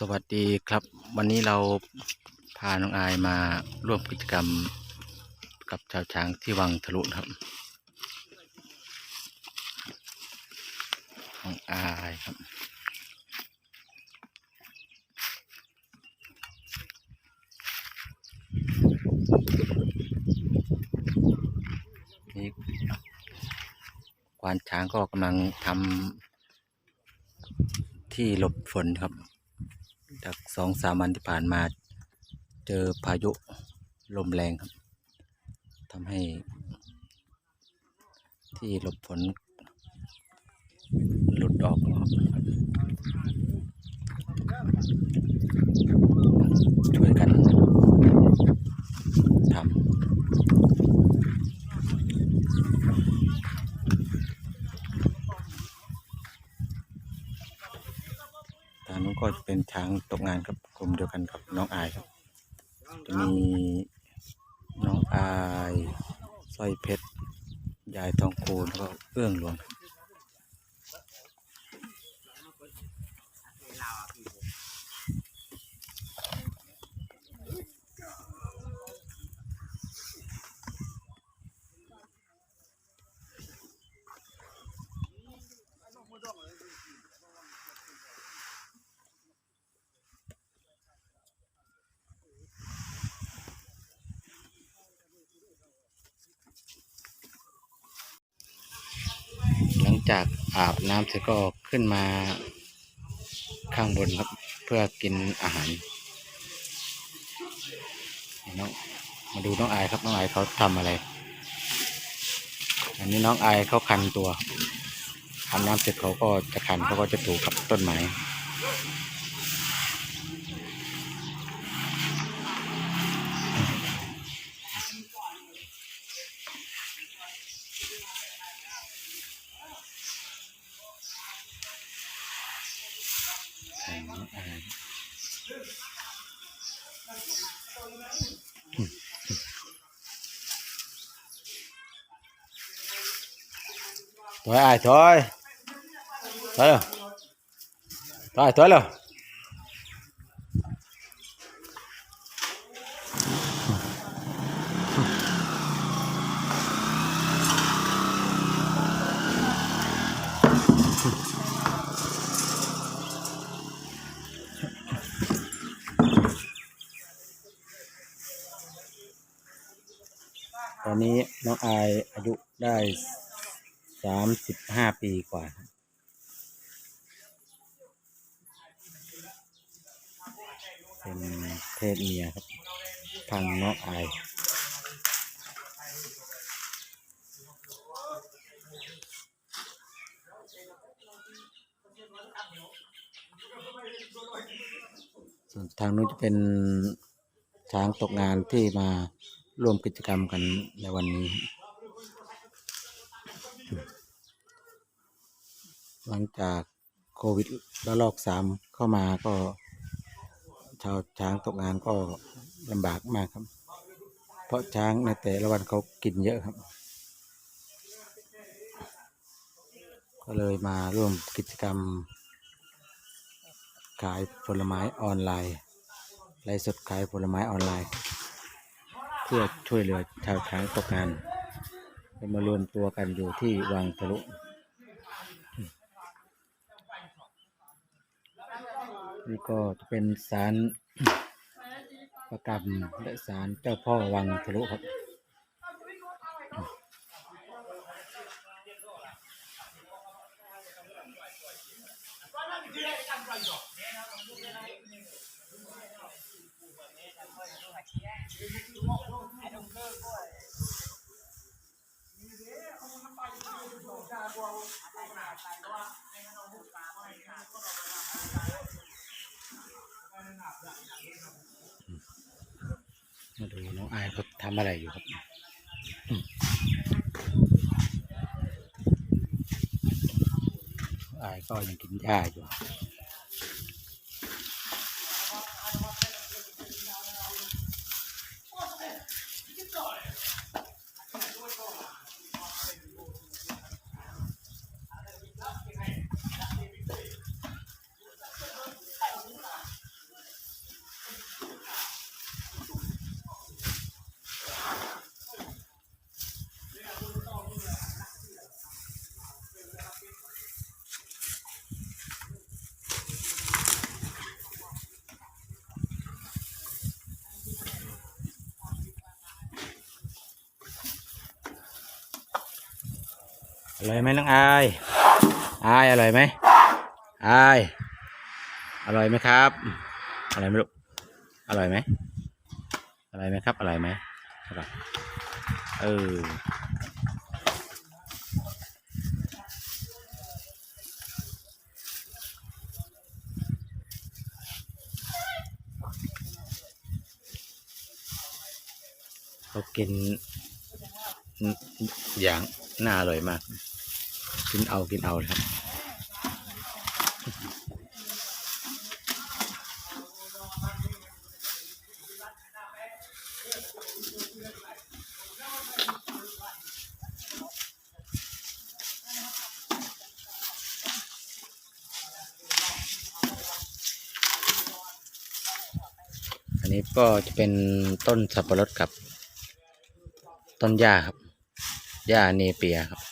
สวัสดีครับ วันนี้เราพาน้องอายมาร่วมกิจกรรมกับชาวช้างที่วังทะลุครับน้องอายครับนี่ควานช้างก็กำลังทำที่หลบฝนครับ จากสองสามวันที่ผ่านมา เจอพายุลมแรงครับทำให้ ที่หลบฝนหลุดออกครับช่วยกันทำทางนู้นก็จะเป็นช้างตกงานครับกลุ่มเดียวกันกับน้องอายครับ จะมีน้องอายสร้อยเพชรยายทองคูณแล้วก็เอื้องหลวงครับ จากอาบน้ำเสร็จก็ขึ้นมาข้างบนครับ เพื่อกินอาหารน้องมาดูน้องอายครับน้องอายเขาทำอะไร อันนี้น้องอายเขาคันตัวอาบน้ำเสร็จเขาก็จะคันเขาก็จะถูกับต้นไม้ ถอยอายถอยถอยเลยถอยถอยเลยตอ น้องอายอายุได้สามสิบห้าปีกว่าเป็นเพศเมียครับทางน้องอายส่วนทางนู้นจะเป็นช้างตกงานที่มา ร่วมกิจกรรมกันในวันนี้ หลังจากโควิดระลอกสามเข้ามาก็ ชาวช้างตกงานก็ลำบากมากครับ เพราะช้างในแต่ละวันเขากินเยอะครับ ก็เลยมาร่วมกิจกรรม ขายผลไม้ออนไลน์ไลฟ์สดขายผลไม้ออนไลน์ เพื่อช่วยเหลือชาวช้างตกงานมารวมตัวกันอยู่ที่วังทะลุนี่ก็จะเป็นศาลประกรรมและศาลเจ้าพ่อวังทะลุครับ มาดูน้องอายเขาทำอะไรอยู่ครับอืมอายก็ยังกินหญ้าอยู่ ร่อยไหมน้องอายอายอร่อยไหมอายอร่อยไหมครับอร่อยไหมลูกอร่อยไหมอร่อยไหมครับอร่อยไหมอร่อยเออเขากินอย่างน่าอร่อยมาก กินเอากินเอาเลยครับอันนี้ก็จะเป็นต้นสับปะรดกับ ต้นหญ้าครับหญ้าเนเปียครับ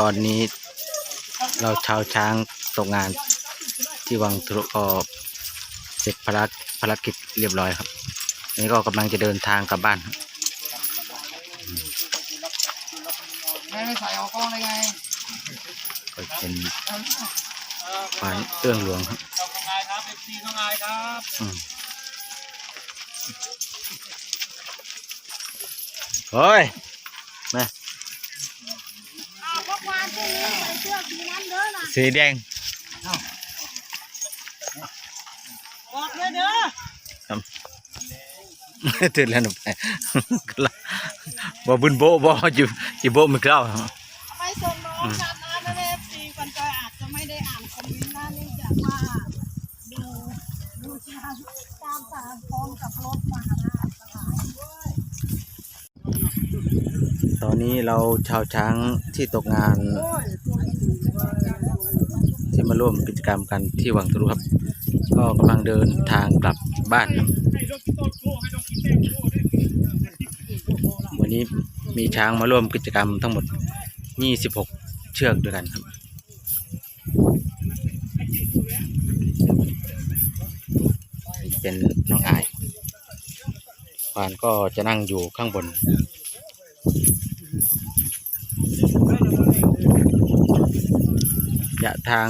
ตอนนี้เราชาวช้างตกงานที่วังทรุก็เสร็จภารกภารกิจเรียบร้อยครับนี่ก็กำลังจะเดินทางกลับบ้านครับแม่ไม่ใส่เอากล้องได้ไงก็เป็นควานเอื้องหลวงครับน้องนายครับเอฟซีน้องนายครับอืมเฮ้ยมา ส่เสื้อสีนั้นเด้อน่ะสีแดงบอกเลยเด้อตื่นแล้วหนูไปบ่บุญโบบ่จิจิโบไม่กล้าไปส่งน้องชาน ตอนนี้เราชาวช้างที่ตกงาน ที่มาร่วมกิจกรรมกันที่วังทรุครับ ก็กำลังเดินทางกลับบ้าน วันนี้มีช้างมาร่วมกิจกรรมทั้งหมด 26 เชือกด้วยกันครับเป็นน้องอายควานก็จะนั่งอยู่ข้างบน ระ ยะทาง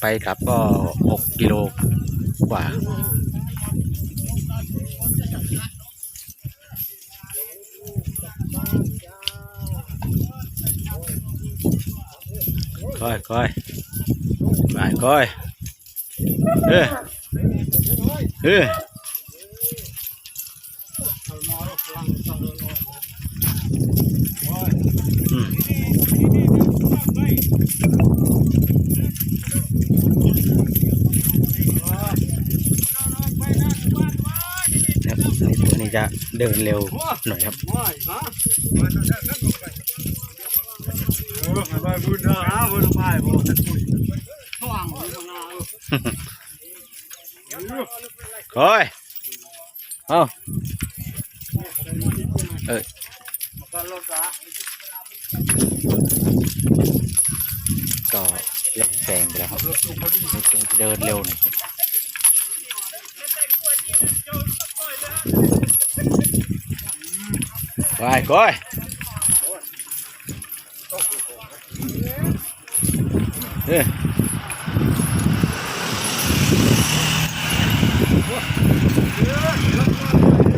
ไปกลับก็ 6 กิโลกว่าค่อยค่อยไปค่อยเออเอออืม นะครับในตัวนี้ จะเดินเร็วหน่อยครับว้ายฮะเออไปบุญนะบุญไปบุญข้างบุญนะคอยเอาเอ้ยก็เล่นแซงไปแล้วครับเดินเร็วหน่อย ไปคอยเอ้ย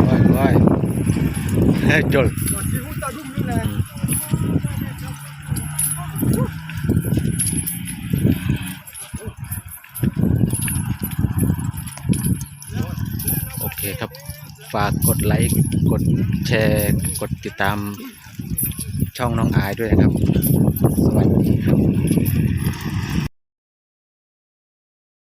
คอยคอยเฮ้ยจน ที่หุ่นตาดุ้มนี่แหละ โอเคครับ ฝากกดไลค์กดแชร์ กดติดตามช่องน้องอายด้วยนะครับ สวัสดีครับ